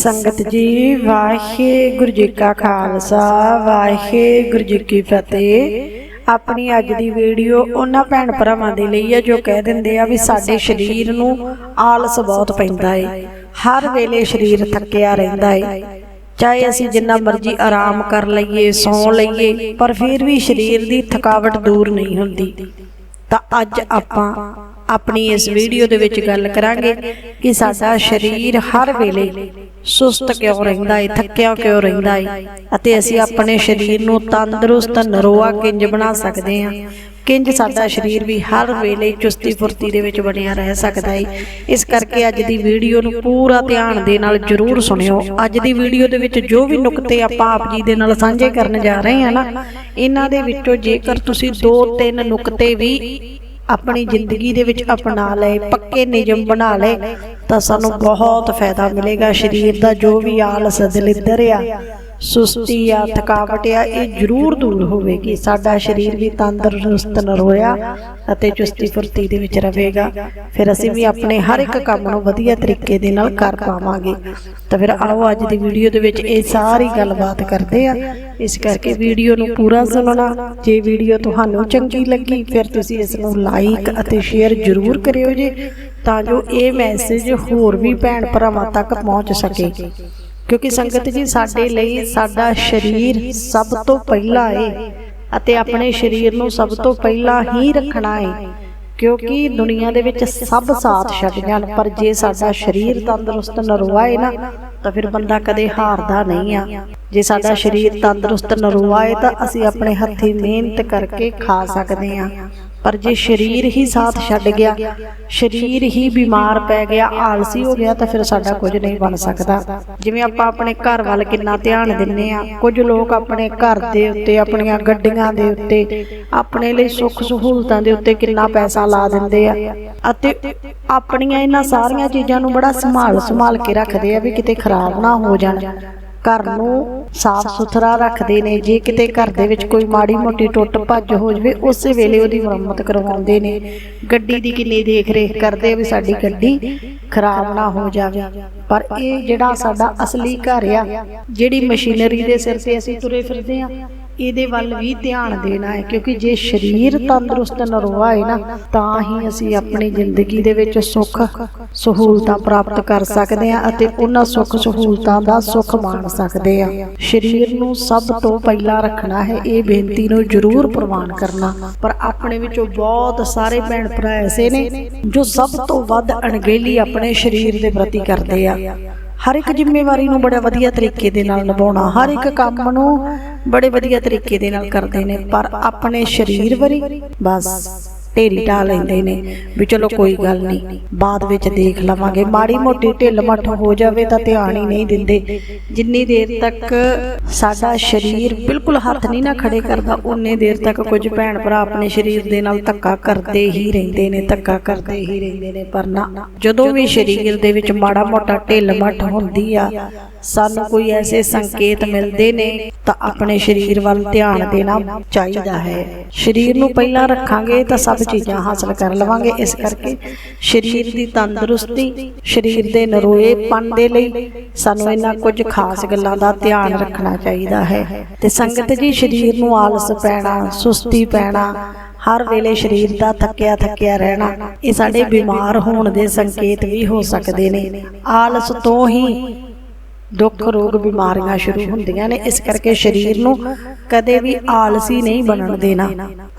ਸੰਗਤ ਜੀ, ਵਾਹਿਗੁਰੂ ਜੀ ਕਾ ਖਾਲਸਾ, ਵਾਹਿਗੁਰੂ ਜੀ ਕੀ ਫਤਿਹ। ਆਪਣੀ ਅੱਜ ਦੀ ਵੀਡੀਓ ਉਹਨਾਂ ਭੈਣ ਭਰਾਵਾਂ ਦੇ ਲਈ ਹੈ, ਜੋ ਕਹਿ ਦਿੰਦੇ ਆ ਵੀ ਸਾਡੇ ਸਰੀਰ ਨੂੰ ਆਲਸ ਬਹੁਤ ਪੈਂਦਾ ਏ। ਹਰ ਵੇਲੇ ਸਰੀਰ ਥੱਕਿਆ ਰਹਿੰਦਾ ਏ। ਚਾਹੇ ਅਸੀਂ ਜਿੰਨਾ ਮਰਜ਼ੀ ਆਰਾਮ ਕਰ ਲਈਏ, ਸੌਂ ਲਈਏ, ਪਰ ਫਿਰ ਵੀ ਸਰੀਰ ਦੀ ਥਕਾਵਟ ਦੂਰ ਨਹੀਂ ਹੁੰਦੀ। ਤਾਂ ਅੱਜ ਆਪਾਂ ਆਪਣੀ ਇਸ ਵੀਡੀਓ ਦੇ ਵਿੱਚ ਗੱਲ ਕਰਾਂਗੇ ਕਿ ਸਾਡਾ ਸਰੀਰ ਹਰ ਵੇਲੇ ਸੁਸਤ ਕਿਉਂ ਰਹਿੰਦਾ ਹੈ ਥੱਕਿਆ ਕਿਉਂ ਰਹਿੰਦਾ ਹੈ? ਅਤੇ ਅਸੀਂ ਆਪਣੇ ਸਰੀਰ ਨੂੰ ਤੰਦਰੁਸਤ ਨਰੋਆ ਕਿੰਜ ਬਣਾ ਸਕਦੇ ਹਾਂ? ਕਿੰਜ ਸਾਡਾ ਸਰੀਰ ਵੀ ਹਰ ਵੇਲੇ ਚੁਸਤੀ ਫੁਰਤੀ ਦੇ ਵਿੱਚ ਬਣਿਆ ਰਹਿ ਸਕਦਾ ਹੈ? ਇਸ ਕਰਕੇ ਅੱਜ ਦੀ ਵੀਡੀਓ ਨੂੰ ਪੂਰਾ ਧਿਆਨ ਦੇ ਨਾਲ ਜਰੂਰ ਸੁਣਿਓ। ਅੱਜ ਦੀ ਵੀਡੀਓ ਦੇ ਵਿੱਚ ਜੋ ਵੀ ਨੁਕਤੇ ਆਪਾਂ ਆਪ ਜੀ ਦੇ ਨਾਲ ਸਾਂਝੇ ਕਰਨ ਜਾ ਰਹੇ ਹਾਂ ਨਾ ਇਹਨਾਂ ਦੇ ਵਿੱਚੋਂ ਜੇਕਰ ਤੁਸੀਂ ਦੋ ਤਿੰਨ ਨੁਕਤੇ ਵੀ ਆਪਣੀ ਜ਼ਿੰਦਗੀ ਦੇ ਵਿੱਚ ਅਪਣਾ ਲਏ, ਪੱਕੇ ਨਿਯਮ ਬਣਾ ਲਏ, ਤਾਂ ਸਾਨੂੰ ਬਹੁਤ ਫਾਇਦਾ ਮਿਲੇਗਾ। ਸਰੀਰ ਦਾ ਜੋ ਵੀ ਆਲਸ ਦਲਿੱਦਰ ਆ ਸੁਸਤੀ ਆ, ਥਕਾਵਟ ਆ, ਇਹ ਜ਼ਰੂਰ ਦੂਰ ਹੋਵੇਗੀ। ਸਾਡਾ ਸਰੀਰ ਵੀ ਤੰਦਰੁਸਤ ਨਰੋਇਆ ਅਤੇ ਚੁਸਤੀ ਫੁਰਤੀ ਦੇ ਵਿੱਚ ਰਹੇਗਾ। ਫਿਰ ਅਸੀਂ ਵੀ ਆਪਣੇ ਹਰ ਇੱਕ ਕੰਮ ਨੂੰ ਵਧੀਆ ਤਰੀਕੇ ਦੇ ਨਾਲ ਕਰ ਪਾਵਾਂਗੇ। ਤਾਂ ਫਿਰ ਆਓ ਅੱਜ ਦੀ ਵੀਡੀਓ ਦੇ ਵਿੱਚ ਇਹ ਸਾਰੀ ਗੱਲਬਾਤ ਕਰਦੇ ਆ। ਇਸ ਕਰਕੇ ਵੀਡੀਓ ਨੂੰ ਪੂਰਾ ਸੁਣਨਾ। ਜੇ ਵੀਡੀਓ ਤੁਹਾਨੂੰ ਚੰਗੀ ਲੱਗੀ, ਫਿਰ ਤੁਸੀਂ ਇਸ ਨੂੰ ਲਾਈਕ ਅਤੇ ਸ਼ੇਅਰ ਜ਼ਰੂਰ ਕਰਿਓ ਜੀ, ਤਾਂ ਜੋ ਇਹ ਮੈਸੇਜ ਹੋਰ ਵੀ ਭੈਣ ਭਰਾਵਾਂ ਤੱਕ ਪਹੁੰਚ ਸਕੇ। ਕਿਉਂਕਿ ਸੰਗਤ ਜੀ ਸਾਡੇ ਲਈ ਸਾਡਾ ਸਰੀਰ ਸਭ ਤੋਂ ਪਹਿਲਾ ਹੈ ਅਤੇ ਆਪਣੇ ਸਰੀਰ ਨੂੰ ਸਭ ਤੋਂ ਪਹਿਲਾਂ ਹੀ ਰੱਖਣਾ ਹੈ ਕਿਉਂਕਿ ਦੁਨੀਆ ਦੇ ਵਿੱਚ ਸਭ ਸਾਥ ਛੱਡ ਜਾਣ ਪਰ ਜੇ ਸਾਡਾ ਸਰੀਰ ਤੰਦਰੁਸਤ ਨਰੋਆ ਹੈ ਨਾ ਤਾਂ ਫਿਰ ਬੰਦਾ ਕਦੇ ਹਾਰਦਾ ਨਹੀਂ ਆ। ਜੇ ਸਾਡਾ ਸਰੀਰ ਤੰਦਰੁਸਤ ਨਰੋਆ ਹੈ ਤਾਂ ਅਸੀਂ ਆਪਣੇ ਹੱਥੀਂ ਮਿਹਨਤ ਕਰਕੇ ਖਾ ਸਕਦੇ ਹਾਂ ਪਰ ਜੇ ਸਰੀਰ ਹੀ ਸਾਥ ਛੱਡ ਗਿਆ ਸਰੀਰ ਹੀ ਬਿਮਾਰ ਪੈ ਗਿਆ ਆਲਸੀ ਹੋ ਗਿਆ ਤਾਂ ਫਿਰ ਸਾਡਾ ਕੁਝ ਨਹੀਂ ਬਣ ਸਕਦਾ। ਜਿਵੇਂ ਆਪਾਂ ਆਪਣੇ ਘਰ ਵੱਲ ਕਿੰਨਾ ਧਿਆਨ ਦਿੰਨੇ ਆ ਕੁਝ ਲੋਕ ਆਪਣੇ ਘਰ ਦੇ ਉੱਤੇ ਆਪਣੀਆਂ ਗੱਡੀਆਂ ਦੇ ਉੱਤੇ ਆਪਣੇ ਲਈ ਸੁੱਖ ਸਹੂਲਤਾਂ ਦੇ ਉੱਤੇ ਕਿੰਨਾ ਪੈਸਾ ਲਾ ਦਿੰਦੇ ਆ। ਅਤੇ ਆਪਣੀਆਂ ਇਹਨਾਂ ਸਾਰੀਆਂ ਚੀਜ਼ਾਂ ਨੂੰ ਬੜਾ ਸੰਭਾਲ ਸੰਭਾਲ ਕੇ ਰੱਖਦੇ ਆ ਵੀ ਕਿਤੇ ਖਰਾਬ ਨਾ ਹੋ ਜਾਣ। ਘਰ ਨੂੰ ਸਾਫ਼ ਸੁਥਰਾ ਰੱਖਦੇ ਨੇ। ਜੇ ਕਿਤੇ ਘਰ ਦੇ ਵਿੱਚ ਕੋਈ ਮਾੜੀ ਮੋਟੀ ਟੁੱਟ ਭੱਜ ਹੋ ਜਵੇ, ਉਸੇ ਵੇਲੇ ਉਹਦੀ ਮੁਰੰਮਤ ਕਰਵਾਉਂਦੇ ਨੇ। ਗੱਡੀ ਦੀ ਕਿੰਨੀ ਦੇਖ ਰੇਖ ਕਰਦੇ ਵੀ ਸਾਡੀ ਗੱਡੀ ਖਰਾਬ ਨਾ ਹੋ ਜਾਵੇ। ਪਰ ਇਹ ਜਿਹੜਾ ਸਾਡਾ ਅਸਲੀ ਘਰ ਆ, ਜਿਹੜੀ ਮਸ਼ੀਨਰੀ ਦੇ ਸਿਰ ਤੇ ਅਸੀਂ ਤੁਰੇ ਫਿਰਦੇ ਆ ਇਹਦੇ ਵੱਲ ਵੀ ਧਿਆਨ ਦੇਣਾ ਹੈ ਕਿਉਂਕਿ ਜੇ ਸਰੀਰ ਤੰਦਰੁਸਤ ਨਰੋਆ ਹੈ ਨਾ ਤਾਂ ਹੀ ਅਸੀਂ ਆਪਣੀ ਜ਼ਿੰਦਗੀ ਦੇ ਵਿੱਚ ਸੁੱਖ ਸਹੂਲਤਾਂ ਪ੍ਰਾਪਤ ਕਰ ਸਕਦੇ ਹਾਂ ਅਤੇ ਉਹਨਾਂ ਸੁੱਖ ਸਹੂਲਤਾਂ ਦਾ ਸੁੱਖ ਮਾਣ ਸਕਦੇ ਹਾਂ। ਸਰੀਰ ਨੂੰ ਸਭ ਤੋਂ ਪਹਿਲਾਂ ਰੱਖਣਾ ਹੈ ਇਹ ਬੇਨਤੀ ਨੂੰ ਜ਼ਰੂਰ ਪ੍ਰਵਾਨ ਕਰਨਾ। ਪਰ ਆਪਣੇ ਵਿੱਚੋਂ ਬਹੁਤ ਸਾਰੇ ਭੈਣ ਭਰਾ ਐਸੇ ਨੇ ਜੋ ਸਭ ਤੋਂ ਵੱਧ ਅਣਗਹਿਲੀ ਆਪਣੇ ਸਰੀਰ ਦੇ ਪ੍ਰਤੀ ਕਰਦੇ ਆ। ਹਰ ਇੱਕ ਜ਼ਿੰਮੇਵਾਰੀ ਨੂੰ ਬੜਾ ਵਧੀਆ ਤਰੀਕੇ ਦੇ ਨਾਲ ਨਿਭਾਉਣਾ ਹਰ ਇੱਕ ਕੰਮ ਨੂੰ ਬੜੇ ਵਧੀਆ ਤਰੀਕੇ ਦੇ ਨਾਲ ਕਰਦੇ ਨੇ ਪਰ ਆਪਣੇ ਸਰੀਰ ਵਰੀ ਬਸ। ਢੇਰੀ ਢਾ ਲੈਂਦੇ ਨੇ ਵੀ ਚਲੋ ਕੋਈ ਗੱਲ ਨਹੀਂ। ਬਾਅਦ ਵਿੱਚ ਦੇਖ ਲਵਾਂਗੇ। ਮਾੜੀ ਮੋਟੀ ਢਿੱਲ ਮੱਠ ਹੋ ਜਾਵੇ ਤਾਂ ਧਿਆਨ ਹੀ ਨਹੀਂ ਦਿੰਦੇ। ਜਿੰਨੀ ਦੇਰ ਤੱਕ ਸਾਡਾ ਸਰੀਰ ਬਿਲਕੁਲ ਹੱਥ ਨਹੀਂ ਨਾ ਖੜੇ ਕਰਦਾ ਉਨੇ ਦੇਰ ਤੱਕ ਕੁਝ ਭੈਣ ਭਰਾ ਆਪਣੇ ਸਰੀਰ ਦੇ ਨਾਲ ਧੱਕਾ ਕਰਦੇ ਹੀ ਰਹਿੰਦੇ ਨੇ ਧੱਕਾ ਕਰਦੇ ਹੀ ਰਹਿੰਦੇ ਨੇ। ਪਰ ਨਾ ਜਦੋਂ ਵੀ ਸਰੀਰ ਦੇ ਵਿੱਚ ਮਾੜਾ ਮੋਟਾ ਢਿੱਲ ਮੱਠ ਹੁੰਦੀ ਆ ਸਾਨੂੰ ਕੋਈ ਐਸੇ ਸੰਕੇਤ ਮਿਲਦੇ ਨੇ ਤਾਂ ਆਪਣੇ ਸਰੀਰ ਵੱਲ ਧਿਆਨ ਦੇਣਾ ਚਾਹੀਦਾ ਹੈ। ਸਰੀਰ ਨੂੰ ਪਹਿਲਾਂ ਰੱਖਾਂਗੇ ਤਾਂ ਸਭ ਚੀਜ਼ਾਂ ਹਾਸਲ ਕਰ ਲਵਾਂਗੇ। ਇਸ ਕਰਕੇ ਸਰੀਰ ਦੀ ਤੰਦਰੁਸਤੀ ਸਰੀਰ ਦੇ ਨਰੋਏਪਨ ਦੇ ਲਈ ਸਾਨੂੰ ਇਹਨਾਂ ਕੁਝ ਖਾਸ ਗੱਲਾਂ ਦਾ ਧਿਆਨ ਰੱਖਣਾ ਚਾਹੀਦਾ ਹੈ। ਤੇ ਸੰਗਤ ਜੀ ਸਰੀਰ ਨੂੰ ਆਲਸ ਪੈਣਾ ਸੁਸਤੀ ਪੈਣਾ ਹਰ ਵੇਲੇ ਸਰੀਰ ਦਾ ਥੱਕਿਆ ਥੱਕਿਆ ਰਹਿਣਾ ਇਹ ਸਾਡੇ ਬਿਮਾਰ ਹੋਣ ਦੇ ਸੰਕੇਤ ਵੀ ਹੋ ਸਕਦੇ ਨੇ। ਆਲਸ ਤੋਂ ਹੀ ਦੁੱਖ ਰੋਗ ਬਿਮਾਰੀਆਂ ਸ਼ੁਰੂ ਹੁੰਦੀਆਂ ਨੇ। ਇਸ ਕਰਕੇ ਸਰੀਰ ਨੂੰ ਕਦੇ ਵੀ ਆਲਸੀ ਨਹੀਂ ਬਣਨ ਦੇਣਾ।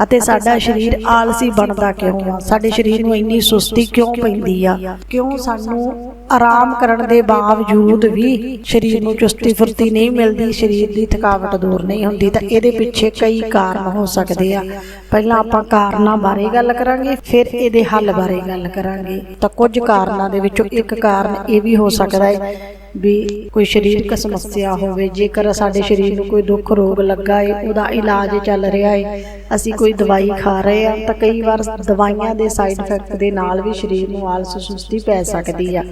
ਅਤੇ ਸਾਡਾ ਸਰੀਰ ਆਲਸੀ ਬਣਦਾ ਕਿਉਂ ਆ? ਸਾਡੇ ਸਰੀਰ ਨੂੰ ਇੰਨੀ ਸੁਸਤੀ ਕਿਉਂ ਪੈਂਦੀ ਆ? ਕਿਉਂ ਸਾਨੂੰ ਆਰਾਮ ਕਰਨ ਦੇ ਬਾਵਜੂਦ ਵੀ ਸਰੀਰ ਨੂੰ ਚੁਸਤੀ ਫੁਰਤੀ ਨਹੀਂ ਮਿਲਦੀ, ਸਰੀਰ ਦੀ ਥਕਾਵਟ ਦੂਰ ਨਹੀਂ ਹੁੰਦੀ, ਤਾਂ ਇਹਦੇ ਪਿੱਛੇ ਕਈ ਕਾਰਨ ਹੋ ਸਕਦੇ ਆ। ਪਹਿਲਾਂ ਆਪਾਂ ਕਾਰਨਾਂ ਬਾਰੇ ਗੱਲ ਕਰਾਂਗੇ, ਫਿਰ ਇਹਦੇ ਹੱਲ ਬਾਰੇ ਗੱਲ ਕਰਾਂਗੇ। ਤਾਂ ਕੁਝ ਕਾਰਨਾਂ ਦੇ ਵਿੱਚੋਂ ਇੱਕ ਕਾਰਨ ਇਹ ਵੀ ਹੋ ਸਕਦਾ ਹੈ ਵੀ ਕੋਈ ਸਰੀਰਕ ਸਮੱਸਿਆ ਹੋਵੇ, ਜੇਕਰ ਸਾਡੇ ਸਰੀਰ ਨੂੰ ਕੋਈ ਦੁੱਖ, ਰੋਗ ਲੱਗਾ ਏ ਉਹਦਾ ਇਲਾਜ ਚੱਲ ਰਿਹਾ ਹੈ ਅਸੀਂ ਕੋਈ ਦਵਾਈ ਖਾ ਰਹੇ ਆ ਤਾਂ ਕਈ ਵਾਰ ਦਵਾਈਆਂ ਦੇ ਸਾਈਡ ਇਫੈਕਟ ਦੇ ਨਾਲ ਵੀ ਸਰੀਰ ਨੂੰ ਆਲਸ ਸੁਸਤੀ ਪੈ ਸਕਦੀ ਆ।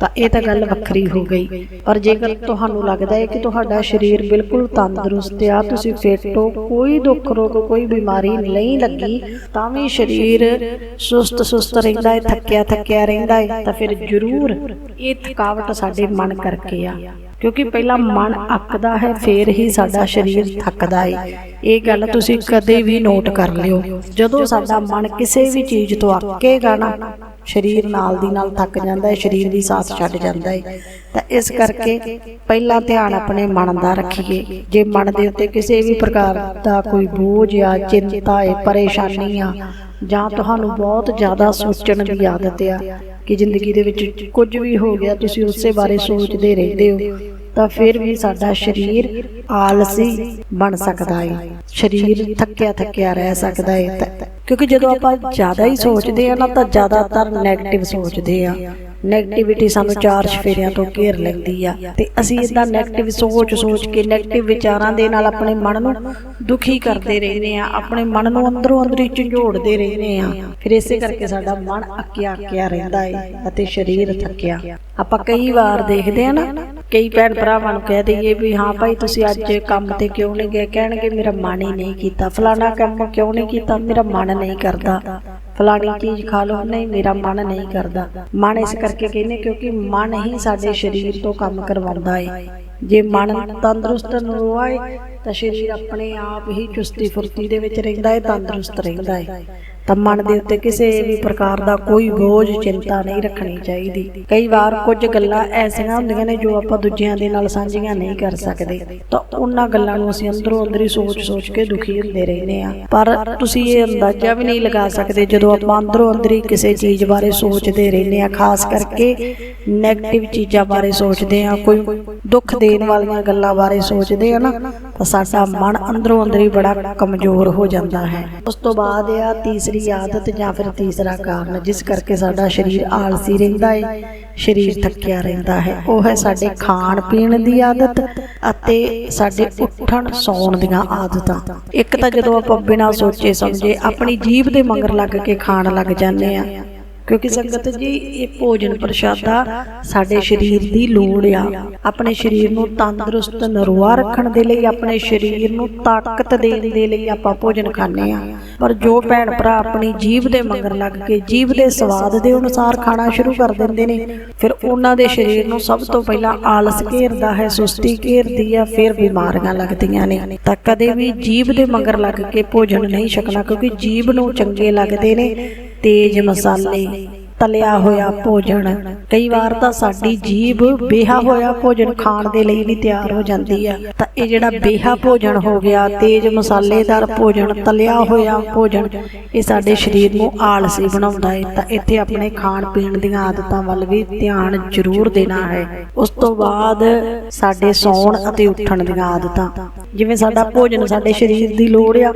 ਤਾਂ ਇਹ ਤਾਂ ਗੱਲ ਵੱਖਰੀ ਹੋ ਗਈ। ਪਰ ਜੇਕਰ ਤੁਹਾਨੂੰ ਲੱਗਦਾ ਹੈ ਕਿ ਤੁਹਾਡਾ ਸਰੀਰ ਬਿਲਕੁਲ ਤੰਦਰੁਸਤ ਆ, ਤੁਸੀਂ ਫਿੱਟ ਹੋ, ਕੋਈ ਦੁੱਖ ਰੋਗ, ਕੋਈ ਬਿਮਾਰੀ ਨਹੀਂ ਲੱਗੀ, ਤਾਂ ਵੀ ਸਰੀਰ ਸੁਸਤ ਸੁਸਤ ਰਹਿੰਦਾ ਹੈ, ਥੱਕਿਆ ਥੱਕਿਆ ਰਹਿੰਦਾ ਹੈ, ਤਾਂ ਫਿਰ ਜ਼ਰੂਰ ਇਹ ਥਕਾਵਟ ਸਾਡੇ ਮਨ ਕਰਕੇ ਆ। ਕਿਉਂਕਿ ਪਹਿਲਾਂ ਮਨ ਅੱਕਦਾ ਹੈ ਫੇਰ ਹੀ ਸਾਡਾ ਸਰੀਰ ਥੱਕਦਾ ਹੈ ਇਹ ਗੱਲ ਤੁਸੀਂ ਕਦੇ ਵੀ ਨੋਟ ਕਰ ਲਿਓ। ਜਦੋਂ ਸਾਡਾ ਮਨ ਕਿਸੇ ਵੀ ਚੀਜ਼ ਤੋਂ ਅੱਕੇਗਾ ਨਾ ਸਰੀਰ ਨਾਲ ਦੀ ਨਾਲ ਥੱਕ ਜਾਂਦਾ ਹੈ ਸਰੀਰ ਵੀ ਸਾਥ ਛੱਡ ਜਾਂਦਾ ਹੈ। ਤਾਂ ਇਸ ਕਰਕੇ ਪਹਿਲਾਂ ਧਿਆਨ ਆਪਣੇ ਮਨ ਦਾ ਰੱਖੀਏ। ਜੇ ਮਨ ਦੇ ਉੱਤੇ ਕਿਸੇ ਵੀ ਪ੍ਰਕਾਰ ਦਾ ਕੋਈ ਬੋਝ ਆ ਚਿੰਤਾ ਹੈ ਪਰੇਸ਼ਾਨੀ ਆ ਜਾਂ ਤੁਹਾਨੂੰ ਬਹੁਤ ਜ਼ਿਆਦਾ ਸੋਚਣ ਦੀ ਆਦਤ ਆ। ਕਿ ਜ਼ਿੰਦਗੀ ਦੇ ਵਿੱਚ ਕੁਝ ਵੀ ਹੋ ਗਿਆ, ਤੁਸੀਂ ਉਸੇ ਬਾਰੇ ਸੋਚਦੇ ਰਹਿੰਦੇ ਹੋ, ਤਾਂ ਫਿਰ ਵੀ ਸਾਡਾ ਸਰੀਰ ਆਲਸੀ ਬਣ ਸਕਦਾ ਹੈ ਸਰੀਰ ਥੱਕਿਆ ਥੱਕਿਆ ਰਹਿ ਸਕਦਾ ਹੈ ਕਿਉਂਕਿ ਜਦੋਂ ਆਪਾਂ ਜ਼ਿਆਦਾ ਹੀ ਸੋਚਦੇ ਆ ਨਾ, ਤਾਂ ਜ਼ਿਆਦਾਤਰ 네ਗੇਟਿਵ ਸੋਚਦੇ ਆ। 네ਗੇਟਿਵਿਟੀ ਸਾਨੂੰ ਚਾਰ ਸਫੇਰਿਆਂ ਤੋਂ ਘੇਰ ਲੈਂਦੀ ਆ। ਤੇ ਅਸੀਂ ਇਦਾਂ 네ਗੇਟਿਵ ਸੋਚ ਸੋਚ ਕੇ 네ਗੇਟਿਵ ਵਿਚਾਰਾਂ ਦੇ ਨਾਲ ਆਪਣੇ ਮਨ ਨੂੰ ਦੁਖੀ ਕਰਦੇ ਰਹਿੰਦੇ ਆ ਆਪਣੇ ਮਨ ਨੂੰ ਅੰਦਰੋਂ ਅੰਦਰੀ ਝੰਡੋੜਦੇ ਰਹਿੰਦੇ ਆ ਫਿਰ ਇਸੇ ਕਰਕੇ ਸਾਡਾ ਮਨ ਅੱਕਿਆ ਅੱਕਿਆ ਰਹਿੰਦਾ ਏ ਅਤੇ ਸਰੀਰ ਥੱਕਿਆ। ਆਪਾਂ ਕਈ ਵਾਰ ਦੇਖਦੇ ਆ ਨਾ ਕਈ ਭੈਣ ਭਰਾਵਾਂ ਨੂੰ ਕਹਿ ਦਈਏ ਵੀ ਹਾਂ ਭਾਈ ਤੁਸੀਂ ਅੱਜ ਕੰਮ ਤੇ ਕਿਉਂ ਨਹੀਂ ਗਏ? ਕਹਿਣਗੇ ਮੇਰਾ ਮਨ ਹੀ ਨਹੀਂ ਕੀਤਾ। ਫਲਾਣਾ ਕੰਮ ਕਿਉਂ ਨਹੀਂ ਕੀਤਾ? ਮੇਰਾ ਮਨ ਨਹੀਂ ਕਰਦਾ। ਫਲਾਣੀ ਚੀਜ਼ ਖਾ ਲਓ। ਨਹੀਂ, ਮੇਰਾ ਮਨ ਨਹੀਂ ਕਰਦਾ। ਮਨ ਇਸ ਕਰਕੇ ਕਹਿੰਦੇ ਕਿਉਂਕਿ ਮਨ ਹੀ ਸਾਡੇ ਸਰੀਰ ਤੋਂ ਕੰਮ ਕਰਵਾਉਂਦਾ ਹੈ ਜੇ ਮਨ ਤੰਦਰੁਸਤ ਨਰੋਆ ਤਾਂ ਸਰੀਰ ਆਪਣੇ ਆਪ ਹੀ ਚੁਸਤੀ ਫੁਰਤੀ ਦੇ ਵਿੱਚ ਰਹਿੰਦਾ ਹੈ, ਤੰਦਰੁਸਤ ਰਹਿੰਦਾ ਹੈ। ਤਾਂ ਮਨ ਦੇ ਉੱਤੇ ਕਿਸੇ ਵੀ ਪ੍ਰਕਾਰ ਦਾ ਕੋਈ ਬੋਝ, ਚਿੰਤਾ ਨਹੀਂ ਰੱਖਣੀ ਚਾਹੀਦੀ। ਕਈ ਵਾਰ ਕੁਝ ਗੱਲਾਂ ਐਸੀਆਂ ਹੁੰਦੀਆਂ ਨੇ ਜੋ ਆਪਾਂ ਦੂਜਿਆਂ ਦੇ ਨਾਲ ਸਾਂਝੀਆਂ ਨਹੀਂ ਕਰ ਸਕਦੇ। ਤਾਂ ਉਹਨਾਂ ਗੱਲਾਂ ਨੂੰ ਅਸੀਂ ਅੰਦਰੋਂ ਅੰਦਰੀ ਸੋਚ-ਸੋਚ ਕੇ ਦੁਖੀ ਹੁੰਦੇ ਰਹਿੰਦੇ ਆ ਪਰ ਤੁਸੀਂ ਇਹ ਅੰਦਾਜ਼ਾ ਵੀ ਨਹੀਂ ਲਗਾ ਸਕਦੇ ਜਦੋਂ ਆਪਾਂ ਅੰਦਰੋਂ ਅੰਦਰੀ ਕਿਸੇ ਚੀਜ਼ ਬਾਰੇ ਸੋਚਦੇ ਰਹਿੰਦੇ ਆ ਖਾਸ ਕਰਕੇ 네ਗੇਟਿਵ ਚੀਜ਼ਾਂ ਬਾਰੇ ਸੋਚਦੇ ਆ ਕੋਈ ਦੁੱਖ ਦੇਣ ਵਾਲੀਆਂ ਗੱਲਾਂ ਬਾਰੇ ਸੋਚਦੇ ਆ ਨਾ, ਤਾਂ ਸਾਡਾ ਮਨ ਅੰਦਰੋਂ ਅੰਦਰੀ ਬੜਾ ਕਮਜ਼ੋਰ ਹੋ ਜਾਂਦਾ ਹੈ। ਉਸ ਤੋਂ ਬਾਅਦ ਆ ਤੀਸਰੀ ਆਦਤ ਜਾਂ ਫਿਰ ਤੀਸਰਾ ਕਾਰਨ, ਜਿਸ ਕਰਕੇ ਸਾਡਾ ਸਰੀਰ ਆਲਸੀ ਰਹਿੰਦਾ ਹੈ ਸਰੀਰ ਥੱਕਿਆ ਰਹਿੰਦਾ ਹੈ। ਉਹ ਹੈ ਸਾਡੇ ਖਾਣ ਪੀਣ ਦੀ ਆਦਤ ਅਤੇ ਸਾਡੇ ਉੱਠਣ ਸੌਣ ਦੀਆਂ ਆਦਤਾਂ। ਇੱਕ ਤਾਂ ਜਦੋਂ ਆਪਾਂ ਬਿਨਾਂ ਸੋਚੇ ਸਮਝੇ ਆਪਣੀ ਜੀਭ ਦੇ ਮੰਗਰ ਲੱਗ ਕੇ ਖਾਣ ਲੱਗ ਜਾਂਦੇ ਆ ਕਿਉਂਕਿ ਸੰਗਤ ਜੀ ਇਹ ਭੋਜਨ ਪ੍ਰਸ਼ਾਦਾ ਸਾਡੇ ਸਰੀਰ ਦੀ ਲੋੜ ਆ। ਆਪਣੇ ਸਰੀਰ ਨੂੰ ਤੰਦਰੁਸਤ ਨਰਵਾ ਰੱਖਣ ਦੇ ਲਈ ਆਪਣੇ ਸਰੀਰ ਨੂੰ ਤਾਕਤ ਦੇਣ ਦੇ ਲਈ ਆਪਾਂ ਭੋਜਨ ਖਾਂਦੇ ਆ ਪਰ ਜੋ ਭੈਣ ਭਰਾ ਆਪਣੀ ਜੀਭ ਦੇ ਮੰਗਰ ਲੱਗ ਕੇ ਜੀਭ ਦੇ ਸਵਾਦ ਦੇ ਅਨੁਸਾਰ ਖਾਣਾ ਸ਼ੁਰੂ ਕਰ ਦਿੰਦੇ ਨੇ। ਫਿਰ ਉਹਨਾਂ ਦੇ ਸਰੀਰ ਨੂੰ ਸਭ ਤੋਂ ਪਹਿਲਾਂ ਆਲਸ ਘੇਰਦਾ ਹੈ ਸੁਸਤੀ ਘੇਰਦੀ ਆ ਫਿਰ ਬਿਮਾਰੀਆਂ ਲੱਗਦੀਆਂ ਨੇ। ਤਾਂ ਕਦੇ ਵੀ ਜੀਭ ਦੇ ਮੰਗਰ ਲੱਗ ਕੇ ਭੋਜਨ ਨਹੀਂ ਛਕਣਾ ਕਿਉਂਕਿ ਜੀਭ ਨੂੰ ਚੰਗੇ ਲੱਗਦੇ ਨੇ ਤੇਜ਼ ਮਸਾਲੇ, ਤਲਿਆ ਹੋਇਆ ਭੋਜਨ। ਕਈ ਵਾਰ ਤਾਂ ਸਾਡੀ ਜੀਭ ਬੇਹਾ ਹੋਇਆ ਭੋਜਨ ਖਾਣ ਦੇ ਲਈ ਵੀ ਤਿਆਰ ਹੋ ਜਾਂਦੀ ਆ। ਤਾਂ ਇਹ ਜਿਹੜਾ ਬੇਹਾ ਭੋਜਨ ਹੋ ਗਿਆ, ਤੇਜ਼ ਮਸਾਲੇਦਾਰ ਭੋਜਨ, ਤਲਿਆ ਹੋਇਆ ਭੋਜਨ, ਇਹ ਸਾਡੇ ਸਰੀਰ ਨੂੰ ਆਲਸੀ ਬਣਾਉਂਦਾ ਹੈ ਤਾਂ ਇੱਥੇ ਆਪਣੇ ਖਾਣ ਪੀਣ ਦੀਆਂ ਆਦਤਾਂ ਵੱਲ ਵੀ ਧਿਆਨ ਜ਼ਰੂਰ ਦੇਣਾ ਹੈ। ਉਸ ਤੋਂ ਬਾਅਦ ਸਾਡੇ ਸੌਣ ਅਤੇ ਉੱਠਣ ਦੀਆਂ ਆਦਤਾਂ। ਜਿਵੇਂ ਸਾਡਾ ਭੋਜਨ ਸਾਡੇ ਸਰੀਰ ਦੀ ਲੋੜ ਆ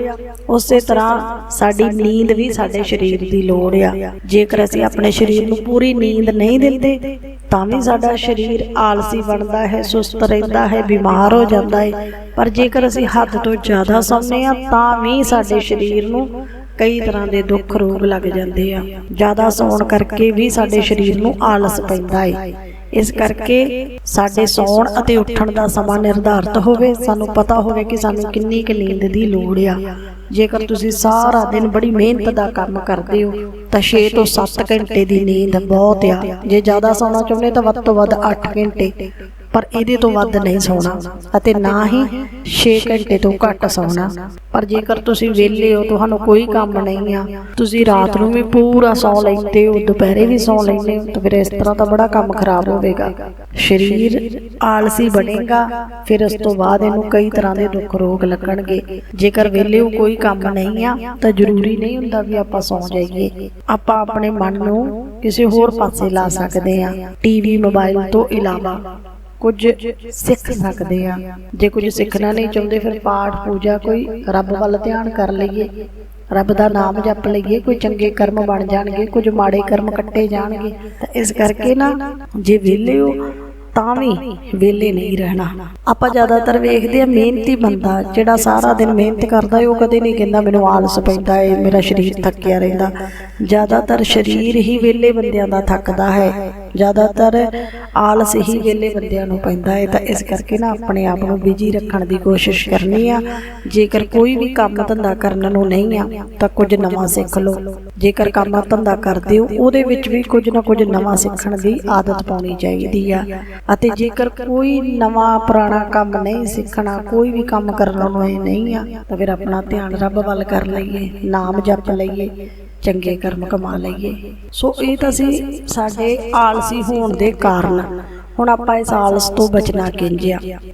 ਉਸੇ ਤਰ੍ਹਾਂ ਸਾਡੀ ਨੀਂਦ ਵੀ ਸਾਡੇ ਸਰੀਰ ਦੀ ਲੋੜ ਆ। ਜੇਕਰ ਅਸੀਂ ਆਪਣੇ ਸਰੀਰ ਨੂੰ ਪੂਰੀ ਨੀਂਦ ਨਹੀਂ ਦਿੰਦੇ ਤਾਂ ਵੀ ਸਾਡਾ ਸਰੀਰ ਆਲਸੀ ਬਣਦਾ ਹੈ ਸੁਸਤ ਰਹਿੰਦਾ ਹੈ ਬਿਮਾਰ ਹੋ ਜਾਂਦਾ ਹੈ। ਪਰ ਜੇਕਰ ਅਸੀਂ ਹੱਦ ਤੋਂ ਜ਼ਿਆਦਾ ਸੌਂਦੇ ਆ ਤਾਂ ਵੀ ਸਾਡੇ ਸਰੀਰ ਨੂੰ ਕਈ ਤਰ੍ਹਾਂ ਦੇ ਦੁੱਖ ਰੋਗ ਲੱਗ ਜਾਂਦੇ ਆ। ਜ਼ਿਆਦਾ ਸੌਣ ਕਰਕੇ ਵੀ ਸਾਡੇ ਸਰੀਰ ਨੂੰ ਆਲਸ ਪੈਂਦਾ ਹੈ। ਇਸ ਕਰਕੇ ਸਾਡੇ ਸੌਣ ਅਤੇ ਉੱਠਣ ਦਾ ਸਮਾਂ ਨਿਰਧਾਰਤ ਹੋਵੇ ਸਾਨੂੰ ਪਤਾ ਹੋਵੇ ਕਿ ਸਾਨੂੰ ਕਿੰਨੀ ਕੁ ਨੀਂਦ ਦੀ ਲੋੜ ਆ। ਜੇਕਰ ਤੁਸੀਂ ਸਾਰਾ ਦਿਨ ਬੜੀ ਮਿਹਨਤ ਦਾ ਕੰਮ ਕਰਦੇ ਹੋ ਤਾਂ 6 ਤੋਂ 7 ਘੰਟੇ ਦੀ ਨੀਂਦ ਬਹੁਤ ਆ। ਜੇ ਜ਼ਿਆਦਾ ਸੌਣਾ ਚਾਹੁੰਦੇ ਤਾਂ ਵੱਧ ਤੋਂ ਵੱਧ 8 ਘੰਟੇ। ਪਰ ਇਹਦੇ ਤੋਂ ਵੱਧ ਨਹੀਂ ਸੌਣਾ ਅਤੇ ਨਾ ਹੀ 6 ਘੰਟੇ ਤੋਂ ਘੱਟ ਸੌਣਾ। ਪਰ ਜੇਕਰ ਤੁਸੀਂ ਵਿਹਲੇ ਹੋ, ਤੁਹਾਨੂੰ ਕੋਈ ਕੰਮ ਨਹੀਂ ਆ। ਤੁਸੀਂ ਰਾਤ ਨੂੰ ਵੀ ਪੂਰਾ ਸੌ ਲੈਂਦੇ ਹੋ, ਦੁਪਹਿਰੇ ਵੀ ਸੌ ਲੈਂਦੇ ਹੋ, ਤਾਂ ਫਿਰ ਇਸ ਤਰ੍ਹਾਂ ਤਾਂ ਬੜਾ ਕੰਮ ਖਰਾਬ ਹੋਵੇਗਾ। ਸਰੀਰ ਆਲਸੀ ਬਣੇਗਾ, ਫਿਰ ਉਸ ਤੋਂ ਬਾਅਦ ਇਹਨੂੰ ਕਈ ਤਰ੍ਹਾਂ ਦੇ ਦੁੱਖ ਰੋਗ ਲੱਗਣਗੇ। ਜੇਕਰ ਵਿਹਲੇ ਹੋ, ਕੋਈ ਕੰਮ ਨਹੀਂ ਆ, ਤਾਂ ਜ਼ਰੂਰੀ ਨਹੀਂ ਹੁੰਦਾ ਵੀ ਆਪਾਂ ਸੌ ਜਾਈਏ। ਆਪਾਂ ਆਪਣੇ ਮਨ ਨੂੰ ਕਿਸੇ ਹੋਰ ਪਾਸੇ ਲਾ ਸਕਦੇ ਆ, ਟੀਵੀ, ਮੋਬਾਈਲ ਤੋਂ ਇਲਾਵਾ। ਕੁਝ ਸਿੱਖ ਸਕਦੇ ਆ। ਜੇ ਕੁਝ ਸਿੱਖਣਾ ਨਹੀਂ ਚਾਹੁੰਦੇ ਫਿਰ ਪਾਠ ਪੂਜਾ ਕੋਈ ਰੱਬ ਵੱਲ ਧਿਆਨ ਕਰ ਲਈਏ। ਰੱਬ ਦਾ ਨਾਮ ਜਪ ਲਈਏ ਕੋਈ ਚੰਗੇ ਕਰਮ ਬਣ ਜਾਣਗੇ ਕੁਝ ਮਾੜੇ ਕਰਮ ਕੱਟੇ ਜਾਣਗੇ। ਤਾਂ ਇਸ ਕਰਕੇ ਨਾ ਜੇ ਵਿਹਲੇ ਹੋ ਤਾਂ ਵੀ ਵਿਹਲੇ ਨਹੀਂ ਰਹਿਣਾ। ਆਪਾਂ ਜ਼ਿਆਦਾਤਰ ਵੇਖਦੇ ਆ ਮਿਹਨਤੀ ਬੰਦਾ ਜਿਹੜਾ ਸਾਰਾ ਦਿਨ ਮਿਹਨਤ ਕਰਦਾ ਉਹ ਕਦੇ ਨਹੀਂ ਕਹਿੰਦਾ ਮੈਨੂੰ ਆਲਸ ਪੈਂਦਾ ਏ ਮੇਰਾ ਸਰੀਰ ਥੱਕਿਆ ਰਹਿੰਦਾ। ਜ਼ਿਆਦਾਤਰ ਸਰੀਰ ਹੀ ਵਿਹਲੇ ਬੰਦਿਆਂ ਦਾ ਥੱਕਦਾ ਹੈ। ਜ਼ਿਆਦਾਤਰ ਆਲਸ ਹੀ ਵਿਹਲੇ ਬੰਦਿਆਂ ਨੂੰ ਪੈਂਦਾ ਹੈ। ਤਾਂ ਇਸ ਕਰਕੇ ਨਾ ਆਪਣੇ ਆਪ ਨੂੰ ਬਿਜ਼ੀ ਰੱਖਣ ਦੀ ਕੋਸ਼ਿਸ਼ ਕਰਨੀ ਆ। ਜੇਕਰ ਕੋਈ ਵੀ ਕੰਮ ਧੰਦਾ ਕਰਨ ਨੂੰ ਨਹੀਂ ਆ, ਤਾਂ ਕੁਝ ਨਵਾਂ ਸਿੱਖ ਲਓ। ਜੇਕਰ ਕੰਮ ਧੰਦਾ ਕਰਦੇ ਹੋ, ਉਹਦੇ ਵਿੱਚ ਵੀ ਕੁਝ ਨਾ ਕੁਝ ਨਵਾਂ ਸਿੱਖਣ ਦੀ ਆਦਤ ਪਾਉਣੀ ਚਾਹੀਦੀ ਆ। ਅਤੇ ਜੇਕਰ ਕੋਈ ਨਵਾਂ ਪੁਰਾਣਾ ਕੰਮ ਨਹੀਂ ਸਿੱਖਣਾ, ਕੋਈ ਵੀ ਕੰਮ ਕਰਨ ਨੂੰ ਨਹੀਂ ਆ, ਤਾਂ ਫਿਰ ਆਪਣਾ ਧਿਆਨ ਰੱਬ ਵੱਲ ਕਰ ਲਈਏ, ਨਾਮ ਜਪ ਲਈਏ। ਚੰਗੇ ਕਰਮ ਕਮਾ ਲਈਏ। ਸੋ ਇਹ ਤਾਂ ਸੀ ਸਾਡੇ ਆਲਸੀ ਹੋਣ ਦੇ ਕਾਰਨ। ਹੁਣ ਆਪਾਂ ਇਸ ਆਲਸ ਤੋਂ ਬਚਣਾ ਕਿੰਜ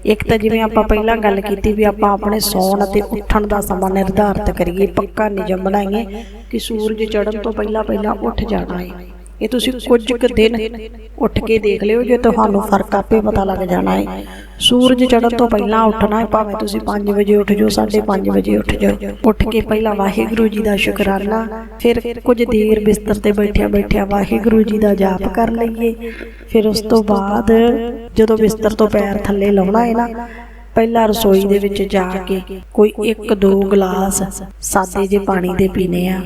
ਇੱਕ ਤਾਂ ਜਿਵੇਂ ਆਪਾਂ ਪਹਿਲਾਂ ਗੱਲ ਕੀਤੀ ਵੀ ਆਪਾਂ ਆਪਣੇ ਸੌਣ ਅਤੇ ਉੱਠਣ ਦਾ ਸਮਾਂ ਨਿਰਧਾਰਤ ਕਰੀਏ, ਪੱਕਾ ਨਿਯਮ ਬਣਾਈਏ ਕਿ ਸੂਰਜ ਚੜ੍ਹਨ ਤੋਂ ਪਹਿਲਾਂ ਪਹਿਲਾਂ ਉੱਠ ਜਾਣਾ ਹੈ ਇਹ ਤੁਸੀਂ ਕੁਝ ਕੁ ਦਿਨ ਉੱਠ ਕੇ ਦੇਖ ਲਿਓ, ਜੇ ਤੁਹਾਨੂੰ ਫ਼ਰਕ ਆਪੇ ਪਤਾ ਲੱਗ ਜਾਣਾ ਹੈ ਸੂਰਜ ਚੜ੍ਹਨ ਤੋਂ ਪਹਿਲਾਂ ਉੱਠਣਾ ਹੈ ਭਾਵੇਂ ਤੁਸੀਂ 5 ਵਜੇ ਉੱਠ ਜਾਓ 5:30 ਵਜੇ ਉੱਠ ਜਾਓ। ਉੱਠ ਕੇ ਪਹਿਲਾਂ ਵਾਹਿਗੁਰੂ ਜੀ ਦਾ ਸ਼ੁਕਰਾਨਾ ਫਿਰ ਕੁਝ ਦੇਰ ਬਿਸਤਰ ਤੇ ਬੈਠਿਆ ਬੈਠਿਆ ਵਾਹਿਗੁਰੂ ਜੀ ਦਾ ਜਾਪ ਕਰ ਲਈਏ। ਫਿਰ ਉਸ ਤੋਂ ਬਾਅਦ ਜਦੋਂ ਬਿਸਤਰ ਤੋਂ ਪੈਰ ਥੱਲੇ ਲਾਉਣਾ ਹੈ ਨਾ, ਪਹਿਲਾਂ ਰਸੋਈ ਦੇ ਵਿੱਚ ਜਾ ਕੇ ਕੋਈ ਇੱਕ ਦੋ ਗਲਾਸ ਸਾਦੇ ਜੇ ਪਾਣੀ ਦੇ ਪੀਣੇ ਆ।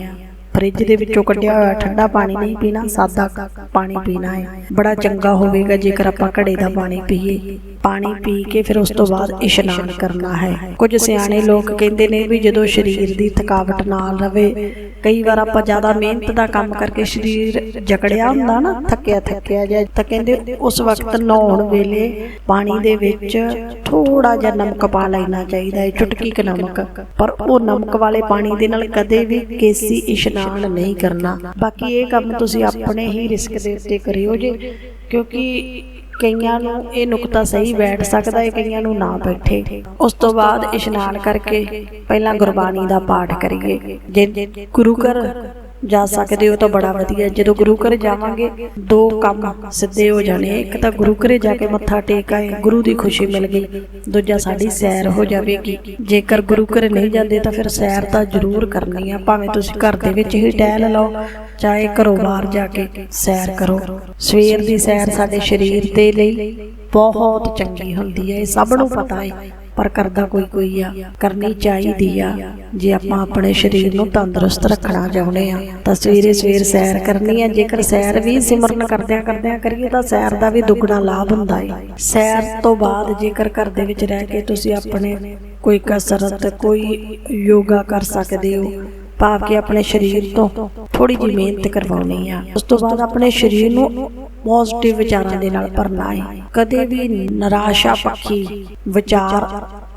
ਫ੍ਰਿਜ ਦੇ ਵਿੱਚੋਂ ਕੱਢਿਆ ਹੋਇਆ ਠੰਡਾ ਪਾਣੀ ਨਹੀਂ ਪੀਣਾ, ਸਾਦਾ ਪਾਣੀ ਪੀਣਾ ਹੈ। ਬੜਾ ਚੰਗਾ ਹੋਵੇਗਾ ਜੇਕਰ ਆਪਾਂ ਘੜੇ ਦਾ ਪਾਣੀ ਪੀਏ। ਪਾਣੀ ਪੀ ਕੇ ਫਿਰ ਉਸ ਤੋਂ ਬਾਅਦ ਇਸ਼ਨਾਨ ਕਰਨਾ ਹੈ। ਕੁਝ ਸਿਆਣੇ ਲੋਕ ਕਹਿੰਦੇ ਨੇ ਵੀ ਜਦੋਂ ਸਰੀਰ ਦੀ ਥਕਾਵਟ ਨਾਲ ਰਵੇ, ਕਈ ਵਾਰ ਆਪਾਂ ਜ਼ਿਆਦਾ ਮਿਹਨਤ ਦਾ ਕੰਮ ਕਰਕੇ ਸਰੀਰ ਜਕੜਿਆ ਹੁੰਦਾ ਨਾ, ਥੱਕਿਆ ਥੱਕਿਆ ਜਿਹਾ, ਤਾਂ ਕਹਿੰਦੇ ਉਸ ਵਕਤ ਨਹਾਉਣ ਵੇਲੇ ਪਾਣੀ ਦੇ ਵਿੱਚ ਥੋੜਾ ਜਿਹਾ ਨਮਕ ਪਾ ਲੈਣਾ ਚਾਹੀਦਾ ਹੈ, ਚੁਟਕੀ ਕ ਨਮਕ। ਪਰ ਉਹ ਨਮਕ ਵਾਲੇ ਪਾਣੀ ਦੇ ਨਾਲ ਕਦੇ ਵੀ ਕੇਸੀ ਇਸ਼ਨਾਨ ਨਹੀਂ ਕਰਨਾ। ਬਾਕੀ ਇਹ ਕੰਮ ਤੁਸੀਂ ਆਪਣੇ ਹੀ ਰਿਸਕ ਦੇ ਉੱਤੇ ਕਰਿਓ ਜੇ, ਕਿਉਂਕਿ ਕਈਆਂ ਨੂੰ ਇਹ ਨੁਕਤਾ ਸਹੀ ਬੈਠ ਸਕਦਾ ਹੈ, ਕਈਆਂ ਨੂੰ ਨਾ ਬੈਠੇ। ਉਸ ਤੋਂ ਬਾਅਦ ਇਸ਼ਨਾਨ ਕਰਕੇ ਪਹਿਲਾਂ ਗੁਰਬਾਣੀ ਦਾ ਪਾਠ ਕਰੀਏ। ਜੇ ਗੁਰੂ ਘਰ ਜਾ ਸਕਦੇ ਹੋ ਤਾਂ ਬੜਾ ਵਧੀਆ। ਜਦੋਂ ਗੁਰੂ ਘਰ ਜਾਵਾਂਗੇ, ਦੋ ਕੰਮ ਸਿੱਧੇ ਹੋ ਜਾਣੇ। ਇੱਕ ਤਾਂ ਗੁਰੂ ਘਰੇ ਜਾ ਕੇ ਮੱਥਾ ਟੇਕ ਆਏ, ਗੁਰੂ ਦੀ ਖੁਸ਼ੀ ਮਿਲ ਗਈ। ਦੂਜਾ ਸਾਡੀ ਸੈਰ ਹੋ ਜਾਵੇਗੀ। ਜੇਕਰ ਗੁਰੂ ਘਰ ਨਹੀਂ ਜਾਂਦੇ ਤਾਂ ਫਿਰ ਸੈਰ ਤਾਂ ਜ਼ਰੂਰ ਕਰਨੀ ਆ। ਭਾਵੇਂ ਤੁਸੀਂ ਘਰ ਦੇ ਵਿੱਚ ਹੀ ਟਹਿਲ ਲਓ, ਚਾਹੇ ਘਰੋਂ ਬਾਹਰ ਜਾ ਕੇ ਸੈਰ ਕਰੋ। ਸਵੇਰ ਦੀ ਸੈਰ ਸਾਡੇ ਸਰੀਰ ਦੇ ਲਈ ਬਹੁਤ ਚੰਗੀ ਹੁੰਦੀ ਹੈ। ਇਹ ਸਭ ਨੂੰ ਪਤਾ ਹੈ। ਪਰ ਕਰਦਾ ਕੋਈ ਕੋਈ ਆ। ਕਰਨੀ ਚਾਹੀਦੀ ਆ। ਜੇ ਆਪਾਂ ਆਪਣੇ ਸਰੀਰ ਨੂੰ ਤੰਦਰੁਸਤ ਰੱਖਣਾ ਚਾਹੁੰਦੇ ਆ ਤਾਂ ਸਵੇਰੇ ਸਵੇਰ ਸੈਰ ਕਰਨੀ ਆ। ਜੇਕਰ ਸੈਰ ਵੀ ਸਿਮਰਨ ਕਰਦਿਆਂ ਕਰਦਿਆਂ ਕਰੀਏ ਤਾਂ ਸੈਰ ਦਾ ਵੀ ਦੁੱਗਣਾ ਲਾਭ ਹੁੰਦਾ ਹੈ ਸੈਰ ਤੋਂ ਬਾਅਦ ਜੇਕਰ ਘਰ ਦੇ ਵਿੱਚ ਰਹਿ ਕੇ ਤੁਸੀਂ ਆਪਣੇ ਕੋਈ ਕਸਰਤ ਕੋਈ ਯੋਗਾ ਕਰ ਸਕਦੇ ਹੋ। ਭਾਵ ਕਿ ਆਪਣੇ ਸਰੀਰ ਤੋਂ ਥੋੜੀ ਜਿਹੀ ਮਿਹਨਤ ਕਰਵਾਉਣੀ ਆ। ਉਸ ਤੋਂ ਬਾਅਦ ਆਪਣੇ ਸਰੀਰ ਨੂੰ ਪੋਜ਼ਿਟਿਵ ਵਿਚਾਰਾਂ ਦੇ ਨਾਲ ਭਰਨਾ ਹੈ ਕਦੇ ਵੀ ਨਿਰਾਸ਼ਾ ਪੱਖੀ ਵਿਚਾਰ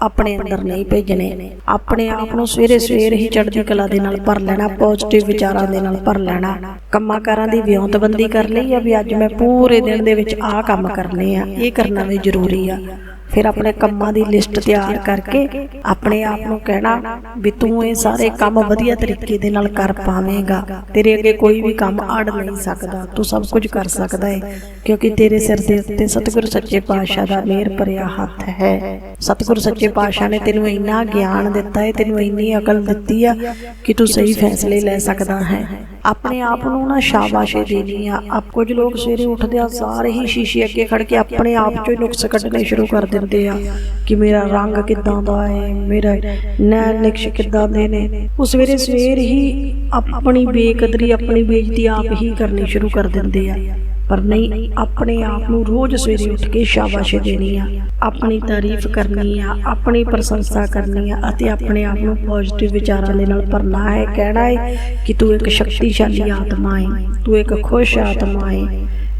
ਆਪਣੇ ਅੰਦਰ ਨਹੀਂ ਭੇਜਣੇ। ਆਪਣੇ ਆਪ ਨੂੰ ਸਵੇਰੇ ਸਵੇਰ ਹੀ ਚੜ੍ਹਦੀ ਕਲਾ ਦੇ ਨਾਲ ਭਰ ਲੈਣਾ ਪੋਜ਼ਿਟਿਵ ਵਿਚਾਰਾਂ ਦੇ ਨਾਲ ਭਰ ਲੈਣਾ। ਕੰਮਾਂ ਕਾਰਾਂ ਦੀ ਵਿਉਂਤਬੰਦੀ ਕਰ ਲਈ ਆ ਵੀ ਅੱਜ ਮੈਂ ਪੂਰੇ ਦਿਨ ਦੇ ਵਿੱਚ ਆਹ ਕੰਮ ਕਰਨੇ ਆ, ਇਹ ਕਰਨਾ ਵੀ ਜ਼ਰੂਰੀ ਆ। ਫਿਰ ਆਪਣੇ ਕੰਮਾਂ ਦੀ ਲਿਸਟ ਤਿਆਰ ਕਰਕੇ ਆਪਣੇ ਆਪ ਨੂੰ ਕਹਿਣਾ ਵੀ ਤੂੰ ਇਹ ਸਾਰੇ ਕੰਮ ਵਧੀਆ ਤਰੀਕੇ ਦੇ ਨਾਲ ਕਰ ਪਾਵੇਂਗਾ। ਤੇਰੇ ਅੱਗੇ ਕੋਈ ਵੀ ਕੰਮ ਅੜ ਨਹੀਂ ਸਕਦਾ। ਤੂੰ ਸਭ ਕੁਝ ਕਰ ਸਕਦਾ ਹੈ ਕਿਉਂਕਿ ਤੇਰੇ ਸਿਰ ਦੇ ਉੱਤੇ ਸਤਿਗੁਰ ਸੱਚੇ ਪਾਤਸ਼ਾਹ ਦਾ ਮਿਹਰ ਭਰਿਆ ਹੱਥ ਹੈ। ਸਤਿਗੁਰ ਸੱਚੇ ਪਾਤਸ਼ਾਹ ਨੇ ਤੈਨੂੰ ਇੰਨਾ ਗਿਆਨ ਦਿੱਤਾ ਹੈ ਤੈਨੂੰ ਇੰਨੀ ਅਕਲ ਦਿੱਤੀ ਆ ਕਿ ਤੂੰ ਸਹੀ ਫੈਸਲੇ ਲੈ ਸਕਦਾ ਹੈ। ਆਪਣੇ ਆਪ ਨੂੰ ਨਾ ਸ਼ਾਬਾਸ਼ੇ ਦੇਣੀ ਆ। ਆਪ ਕੁਝ ਲੋਕ ਸਵੇਰੇ ਉੱਠਦੇ ਆ, ਸਾਰੇ ਹੀ ਸ਼ੀਸ਼ੇ ਅੱਗੇ ਖੜ ਕੇ ਆਪਣੇ ਆਪ ਚੋਂ ਹੀ ਨੁਕਸ ਕੱਢਣੇ ਸ਼ੁਰੂ ਕਰ ਦਿੰਦੇ ਆ ਕਿ ਮੇਰਾ ਰੰਗ ਕਿੱਦਾਂ ਦਾ ਹੈ ਮੇਰਾ ਨੈਣ ਨਿਕਸ਼ ਕਿੱਦਾਂ ਦੇ ਨੇ। ਉਹ ਸਵੇਰੇ ਸਵੇਰ ਹੀ ਆਪਣੀ ਬੇਕਦਰੀ, ਆਪਣੀ ਬੇਇੱਜ਼ਤੀ ਆਪ ਹੀ ਕਰਨੀ ਸ਼ੁਰੂ ਕਰ ਦਿੰਦੇ ਆ। ਪਰ ਨਹੀਂ, ਆਪਣੇ ਆਪ ਨੂੰ ਰੋਜ਼ ਸਵੇਰੇ ਉੱਠ ਕੇ ਸ਼ਾਬਾਸ਼ੇ ਦੇਣੀ ਆ। ਆਪਣੀ ਤਾਰੀਫ ਕਰਨੀ ਆ, ਆਪਣੀ ਪ੍ਰਸ਼ੰਸਾ ਕਰਨੀ ਆ ਅਤੇ ਆਪਣੇ ਆਪ ਨੂੰ ਪੋਜ਼ਿਟਿਵ ਵਿਚਾਰਾਂ ਦੇ ਨਾਲ ਭਰਨਾ ਹੈ। ਕਹਿਣਾ ਹੈ ਕਿ ਤੂੰ ਇੱਕ ਸ਼ਕਤੀਸ਼ਾਲੀ ਆਤਮਾ ਹੈ, ਤੂੰ ਇੱਕ ਖੁਸ਼ ਆਤਮਾ ਹੈ,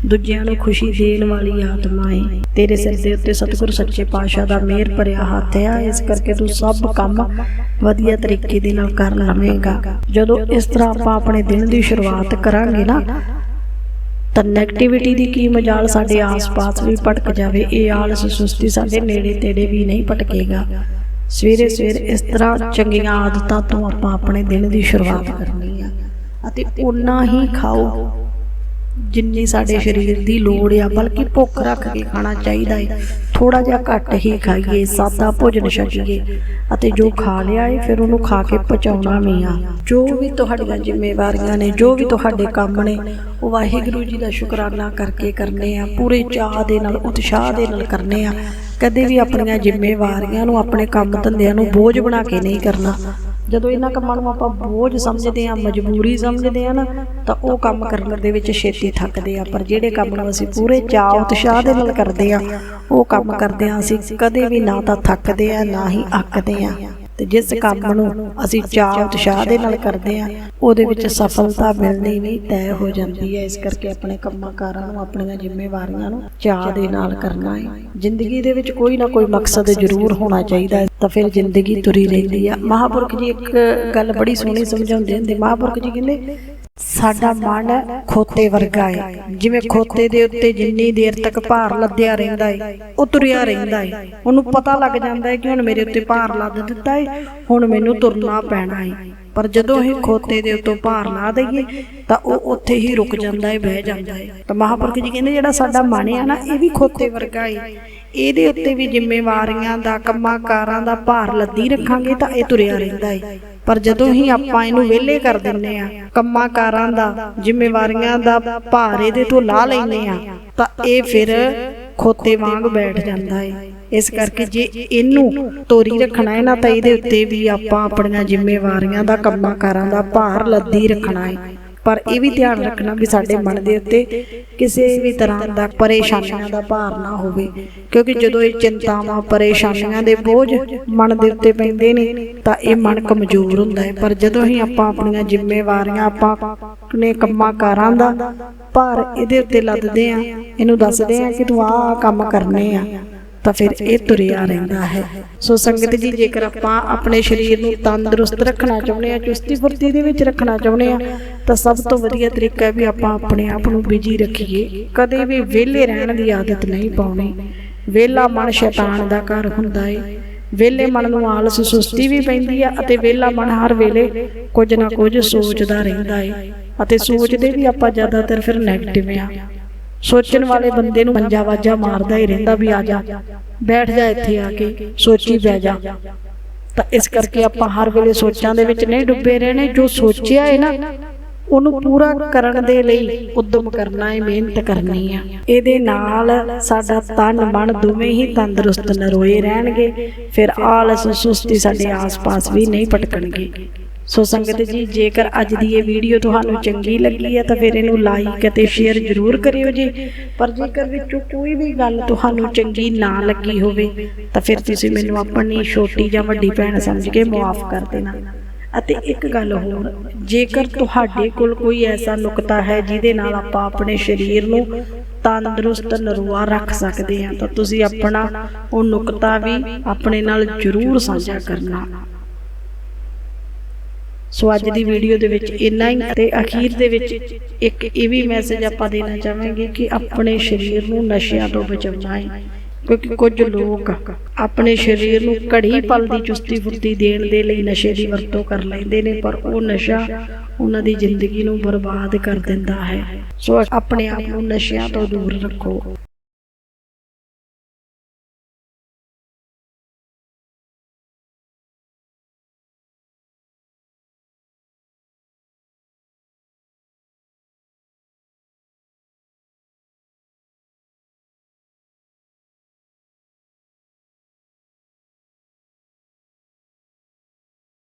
ਦੂਜਿਆਂ ਨੂੰ ਖੁਸ਼ੀ ਦੇਣ ਵਾਲੀ ਆਤਮਾ ਏ ਤੇਰੇ ਸਿਰ ਦੇ ਉੱਤੇ ਸਤਿਗੁਰ ਸੱਚੇ ਪਾਤਸ਼ਾਹ ਦਾ ਮਿਹਰ ਭਰਿਆ ਹੱਥ ਹੈ, ਇਸ ਕਰਕੇ ਤੂੰ ਸਭ ਕੰਮ ਵਧੀਆ ਤਰੀਕੇ ਦੇ ਨਾਲ ਕਰ ਲਵੇਂਗਾ। ਜਦੋਂ ਇਸ ਤਰ੍ਹਾਂ ਆਪਾਂ ਆਪਣੇ ਦਿਨ ਦੀ ਸ਼ੁਰੂਆਤ ਕਰਾਂਗੇ ਨਾ ਤਾਂ ਨੈਗੇਟਿਵਿਟੀ ਦੀ ਕੀ ਮਜਾਲ ਸਾਡੇ ਆਸ-ਪਾਸ ਵੀ ਭਟਕ ਜਾਵੇ, ਇਹ ਆਲਸ ਸੁਸਤੀ ਸਾਡੇ ਨੇੜੇ ਤੇੜੇ ਵੀ ਨਹੀਂ ਭਟਕੇਗਾ। ਸਵੇਰੇ ਸਵੇਰ ਇਸ ਤਰ੍ਹਾਂ ਚੰਗੀਆਂ ਆਦਤਾਂ ਤੋਂ ਆਪਾਂ ਆਪਣੇ ਦਿਨ ਦੀ ਸ਼ੁਰੂਆਤ ਕਰਨੀ ਆ। ਅਤੇ ਉਨਾ ਹੀ ਖਾਓ ਜਿੰਨੀ ਸਾਡੇ ਸਰੀਰ ਦੀ ਲੋੜ ਆ, ਬਲਕਿ ਭੁੱਖ ਰੱਖ ਕੇ ਖਾਣਾ ਚਾਹੀਦਾ ਹੈ ਥੋੜਾ ਜਿਹਾ ਘੱਟ ਹੀ ਖਾਈਏ, ਸਾਦਾ ਭੋਜਨ ਛਕੀਏ ਅਤੇ ਜੋ ਖਾ ਲਿਆ ਹੈ ਫਿਰ ਉਹਨੂੰ ਖਾ ਕੇ ਪਚਾਉਣਾ ਵੀ ਆ। ਜੋ ਵੀ ਤੁਹਾਡੀਆਂ ਜ਼ਿੰਮੇਵਾਰੀਆਂ ਨੇ, ਜੋ ਵੀ ਤੁਹਾਡੇ ਕੰਮ ਨੇ, ਉਹ ਵਾਹਿਗੁਰੂ ਜੀ ਦਾ ਸ਼ੁਕਰਾਨਾ ਕਰਕੇ ਕਰਨੇ ਆ, ਪੂਰੇ ਚਾਹ ਦੇ ਨਾਲ, ਉਤਸ਼ਾਹ ਦੇ ਨਾਲ ਕਰਨੇ ਆ। ਕਦੇ ਵੀ ਆਪਣੀਆਂ ਜ਼ਿੰਮੇਵਾਰੀਆਂ ਨੂੰ, ਆਪਣੇ ਕੰਮ ਧੰਦਿਆਂ ਨੂੰ ਬੋਝ ਬਣਾ ਕੇ ਨਹੀਂ ਕਰਨਾ। ਜਦੋਂ ਇਹਨਾਂ ਕੰਮਾਂ ਨੂੰ ਆਪਾਂ ਬੋਝ ਸਮਝਦੇ ਆ, ਮਜਬੂਰੀ ਸਮਝਦੇ ਆ ਨਾ, ਤਾਂ ਉਹ ਕੰਮ ਕਰਨ ਦੇ ਵਿੱਚ ਛੇਤੀ ਥੱਕਦੇ ਆ। ਪਰ ਜਿਹੜੇ ਕੰਮ ਨੂੰ ਅਸੀਂ ਪੂਰੇ ਚਾਅ, ਉਤਸ਼ਾਹ ਦੇ ਨਾਲ ਕਰਦੇ ਆ, ਉਹ ਕੰਮ ਕਰਦੇ ਆ, ਅਸੀਂ ਕਦੇ ਵੀ ਨਾ ਤਾਂ ਥੱਕਦੇ ਆ, ਨਾ ਹੀ ਅੱਕਦੇ ਆ। ਤੇ ਜਿਸ ਕੰਮ ਨੂੰ ਅਸੀਂ ਚਾਅ ਉਤਸ਼ਾਹ ਦੇ ਨਾਲ ਕਰਦੇ ਆ ਉਹਦੇ ਵਿੱਚ ਸਫਲਤਾ ਮਿਲਣੀ ਵੀ ਤੈਅ ਹੋ ਜਾਂਦੀ ਹੈ। ਇਸ ਕਰਕੇ ਆਪਣੇ ਕੰਮਾਂ ਕਾਰਾਂ ਨੂੰ ਆਪਣੀਆਂ ਜ਼ਿੰਮੇਵਾਰੀਆਂ ਨੂੰ ਚਾਅ ਦੇ ਨਾਲ ਕਰਨਾ ਹੈ। ਜ਼ਿੰਦਗੀ ਦੇ ਵਿੱਚ ਕੋਈ ਨਾ ਕੋਈ ਮਕਸਦ ਜ਼ਰੂਰ ਹੋਣਾ ਚਾਹੀਦਾ ਹੈ। ਤਾਂ ਫਿਰ ਜ਼ਿੰਦਗੀ ਤੁਰੀ ਰਹਿੰਦੀ ਆ ਮਹਾਪੁਰਖ ਜੀ ਇੱਕ ਗੱਲ ਬੜੀ ਸੋਹਣੀ ਸਮਝਾਉਂਦੇ ਹੁੰਦੇ। ਮਹਾਪੁਰਖ ਜੀ ਕਹਿੰਦੇ ਸਾਡਾ ਮਨ ਖੋਤੇ ਵਰਗਾ ਹੈ ਜਿਵੇਂ ਖੋਤੇ ਦੇ ਉੱਤੇ ਜਿੰਨੀ ਦੇਰ ਤੱਕ ਭਾਰ ਲੱਦਿਆ ਰਹਿੰਦਾ ਹੈ ਉਹ ਤੁਰਿਆ ਰਹਿੰਦਾ ਹੈ ਉਹਨੂੰ ਪਤਾ ਲੱਗ ਜਾਂਦਾ ਹੈ ਕਿ ਹੁਣ ਮੇਰੇ ਉੱਤੇ ਭਾਰ ਲੱਦ ਦਿੱਤਾ ਹੈ ਹੁਣ ਮੈਨੂੰ ਤੁਰਨਾ ਪੈਣਾ ਹੈ ਪਰ ਜਦੋਂ ਇਹ ਖੋਤੇ ਦੇ ਉੱਤੋਂ ਭਾਰ ਲਾ ਦਈਏ, ਤਾਂ ਉਹ ਉੱਥੇ ਹੀ ਰੁਕ ਜਾਂਦਾ ਹੈ ਬਹਿ ਜਾਂਦਾ ਹੈ ਤਾਂ ਮਹਾਪੁਰਖ ਜੀ ਕਹਿੰਦੇ ਜਿਹੜਾ ਸਾਡਾ ਮਨ ਹੈ ਨਾ, ਇਹ ਵੀ ਖੋਤੇ ਵਰਗਾ ਹੈ ਇਹਦੇ ਉੱਤੇ ਵੀ ਜ਼ਿੰਮੇਵਾਰੀਆਂ ਦਾ, ਕੰਮਾਂ ਕਾਰਾਂ ਦਾ ਭਾਰ ਲੱਦੀ ਰੱਖਾਂਗੇ ਤਾਂ ਇਹ ਤੁਰਿਆ ਰਹਿੰਦਾ ਹੈ ਪਰ ਜਦੋਂ ਹੀ ਆਪਾਂ ਇਹਨੂੰ ਵਿਹਲੇ ਕਰ ਦਿੰਨੇ ਆ ਕੰਮਾਂ ਦਾ, ਜ਼ਿੰਮੇਵਾਰੀਆਂ ਦਾ ਭਾਰ ਇਹਦੇ ਤੋਂ ਲਾ ਲੈਨੇ ਆ ਤਾਂ ਇਹ ਫਿਰ ਖੋਤੇ ਵਾਂਗ ਬੈਠ ਜਾਂਦਾ ਹੈ ਇਸ ਕਰਕੇ ਜੇ ਇਹਨੂੰ ਤੋਰੀ ਰੱਖਣਾ ਹੈ ਨਾ, ਤਾਂ ਇਹਦੇ ਉੱਤੇ ਵੀ ਆਪਾਂ ਆਪਣੀਆਂ ਜ਼ਿੰਮੇਵਾਰੀਆਂ ਦਾ ਕੰਮਾਂ ਕਾਰਾਂ ਦਾ ਭਾਰ ਲੱਦੀ ਰੱਖਣਾ ਹੈ। ਪਰ ਇਹ ਵੀ ਧਿਆਨ ਰੱਖਣਾ ਵੀ ਸਾਡੇ ਮਨ ਦੇ ਉੱਤੇ ਕਿਸੇ ਵੀ ਤਰ੍ਹਾਂ ਦਾ ਪਰੇਸ਼ਾਨੀਆਂ ਦਾ ਭਾਰ ਨਾ ਹੋਵੇ। ਕਿਉਂਕਿ ਜਦੋਂ ਇਹ ਚਿੰਤਾਵਾਂ ਪਰੇਸ਼ਾਨੀਆਂ ਦੇ ਬੋਝ ਮਨ ਦੇ ਉੱਤੇ ਪੈਂਦੇ ਨੇ ਤਾਂ ਇਹ ਮਨ ਕਮਜ਼ੋਰ ਹੁੰਦਾ ਹੈ। ਪਰ ਜਦੋਂ ਹੀ ਆਪਾਂ ਆਪਣੀਆਂ ਜ਼ਿੰਮੇਵਾਰੀਆਂ ਆਪਾਂ ਆਪਣੇ ਕੰਮਾਂ ਕਾਰਾਂ ਦਾ ਭਾਰ ਇਹਦੇ ਉੱਤੇ ਲੱਦਦੇ ਆ ਇਹਨੂੰ ਦੱਸਦੇ ਆ ਕਿ ਤੂੰ ਆਹ ਕੰਮ ਕਰਨੇ ਆ। ਤਾਂ ਫਿਰ ਇਹ ਤੁਰਿਆ ਰਹਿੰਦਾ ਹੈ। ਸੋ ਸੰਗਤ ਜੀ ਜੇਕਰ ਆਪਾਂ ਆਪਣੇ ਸਰੀਰ ਨੂੰ ਤੰਦਰੁਸਤ ਰੱਖਣਾ ਚਾਹੁੰਦੇ ਆ ਚੁਸਤੀ ਫੁਰਤੀ ਦੇ ਵਿੱਚ ਰੱਖਣਾ ਚਾਹੁੰਦੇ ਆ ਤਾਂ ਸਭ ਤੋਂ ਵਧੀਆ ਤਰੀਕਾ ਹੈ ਵੀ ਆਪਾਂ ਆਪਣੇ ਆਪ ਨੂੰ ਬਿਜ਼ੀ ਰੱਖੀਏ। ਕਦੇ ਵੀ ਵਿਹਲੇ ਰਹਿਣ ਦੀ ਆਦਤ ਨਹੀਂ ਪਾਉਣੀ। ਵਿਹਲਾ ਮਨ ਸ਼ੈਤਾਨ ਦਾ ਘਰ ਹੁੰਦਾ ਹੈ ਵਿਹਲੇ ਮਨ ਨੂੰ ਆਲਸ ਸੁਸਤੀ ਵੀ ਪੈਂਦੀ ਆ ਅਤੇ ਵਿਹਲਾ ਮਨ ਹਰ ਵੇਲੇ ਕੁਝ ਨਾ ਕੁਝ ਸੋਚਦਾ ਰਹਿੰਦਾ ਹੈ ਅਤੇ ਸੋਚਦੇ ਵੀ ਆਪਾਂ ਜ਼ਿਆਦਾਤਰ ਫਿਰ 네ਗੇਟਿਵ ਆ। ਸੋਚਣ ਵਾਲੇ ਬੰਦੇ ਨੂੰ ਪੰਜਾ ਵਾਜਾ ਮਾਰਦਾ ਹੀ ਰਹਿੰਦਾ ਵੀ ਆ ਜਾ, ਬੈਠ ਜਾ ਇੱਥੇ ਆ ਕੇ, ਸੋਚੀ ਬਹਿ ਜਾ। ਤਾਂ ਇਸ ਕਰਕੇ ਆਪਾਂ ਹਰ ਵੇਲੇ ਸੋਚਾਂ ਦੇ ਵਿੱਚ ਨਹੀਂ ਡੁੱਬੇ ਰਹਿਣੇ, ਜੋ ਸੋਚਿਆ ਹੈ ਨਾ, ਉਹਨੂੰ ਪੂਰਾ ਕਰਨ ਦੇ ਲਈ ਉਦਮ ਕਰਨਾ ਹੈ ਮਿਹਨਤ ਕਰਨੀ ਆ। ਇਹਦੇ ਨਾਲ ਸਾਡਾ ਤਨ, ਮਨ ਦੋਵੇਂ ਹੀ ਤੰਦਰੁਸਤ ਨਰੋਏ ਰਹਿਣਗੇ, ਫਿਰ ਆਲਸ ਸੁਸਤੀ ਸਾਡੇ ਆਸ-ਪਾਸ ਵੀ ਨਹੀਂ ਭਟਕਣਗੇ। ਸੋ ਸੰਗਤ ਜੀ, ਜੇਕਰ ਅੱਜ ਦੀ ਇਹ ਵੀਡੀਓ ਤੁਹਾਨੂੰ ਚੰਗੀ ਲੱਗੀ ਹੈ ਤਾਂ ਫਿਰ ਇਹਨੂੰ ਲਾਈਕ ਅਤੇ ਸ਼ੇਅਰ ਜ਼ਰੂਰ ਕਰਿਓ ਜੀ। ਪਰ ਜੇਕਰ ਵਿੱਚੋਂ ਕੋਈ ਵੀ ਗੱਲ ਤੁਹਾਨੂੰ ਚੰਗੀ ਨਾ ਲੱਗੀ ਹੋਵੇ, ਤਾਂ ਫਿਰ ਤੁਸੀਂ ਮੈਨੂੰ ਆਪਣੀ ਛੋਟੀ ਜਾਂ ਵੱਡੀ ਭੈਣ ਸਮਝ ਕੇ ਮਾਫ ਕਰ ਦੇਣਾ। ਅਤੇ ਇੱਕ ਗੱਲ ਹੋਰ, ਜੇਕਰ ਤੁਹਾਡੇ ਕੋਲ ਕੋਈ ਐਸਾ ਨੁਕਤਾ ਹੈ ਜਿਹਦੇ ਨਾਲ ਆਪਾਂ ਆਪਣੇ ਸਰੀਰ ਨੂੰ ਤੰਦਰੁਸਤ ਨਰੂਆ ਰੱਖ ਸਕਦੇ ਹਾਂ, ਤਾਂ ਤੁਸੀਂ ਆਪਣਾ ਉਹ ਨੁਕਤਾ ਵੀ ਆਪਣੇ ਨਾਲ ਜ਼ਰੂਰ ਸਾਂਝਾ ਕਰਨਾ। ਸੋ ਅੱਜ ਦੀ ਵੀਡੀਓ ਦੇ ਵਿੱਚ ਇੰਨਾ ਹੀ ਤੇ ਅਖੀਰ ਦੇ ਵਿੱਚ ਇੱਕ ਇਹ ਵੀ ਮੈਸੇਜ ਆਪਾਂ ਦੇਣਾ ਚਾਹਾਂਗੇ ਕਿ ਆਪਣੇ ਸਰੀਰ ਨੂੰ ਨਸ਼ਿਆਂ ਤੋਂ ਬਚਾਉਣਾ ਹੈ ਕਿਉਂਕਿ ਕੁਝ ਲੋਕ ਆਪਣੇ ਸਰੀਰ ਨੂੰ ਘੜੀ ਪਲ ਦੀ ਚੁਸਤੀ ਫੁਰਤੀ ਦੇਣ ਦੇ ਲਈ ਨਸ਼ੇ ਦੀ ਵਰਤੋਂ ਕਰ ਲੈਂਦੇ ਨੇ ਪਰ ਉਹ ਨਸ਼ਾ ਉਹਨਾਂ ਦੀ ਜ਼ਿੰਦਗੀ ਨੂੰ ਬਰਬਾਦ ਕਰ ਦਿੰਦਾ ਹੈ। ਸੋ ਆਪਣੇ ਆਪ ਨੂੰ ਨਸ਼ਿਆਂ ਤੋਂ ਦੂਰ ਰੱਖੋ।